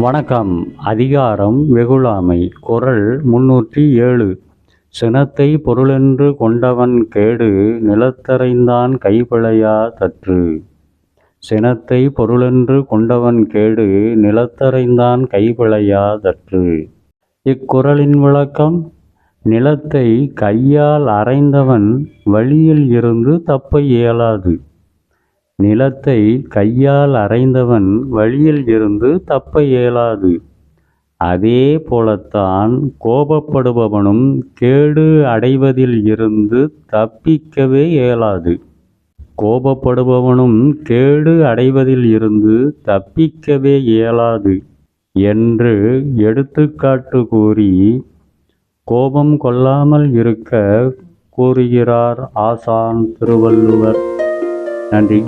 வணக்கம். அதிகாரம் வெகுளாமை. குறள் முன்னூற்றி ஏழு. சினத்தை பொருளென்று கொண்டவன் கேடு நிலத்தரைந்தான் கைபிழையா தற்று. சினத்தை பொருளென்று கொண்டவன் கேடு நிலத்தரைந்தான் கைபிழையா தற்று. இக்குறளின் விளக்கம் நிலத்தை கையால் அறைந்தவன் வழியில் இருந்து தப்ப இயலாது. நிலத்தை கையால் அறைந்தவன் வழியில் இருந்து தப்ப இயலாது. அதே போலத்தான் கோபப்படுபவனும் கேடு அடைவதில் இருந்து தப்பிக்கவே இயலாது. கோபப்படுபவனும் கேடு அடைவதில் இருந்து தப்பிக்கவே இயலாது என்று எடுத்துக்காட்டு கூறி கோபம் கொள்ளாமல் இருக்க கூறுகிறார் ஆசான் திருவள்ளுவர். நன்றி.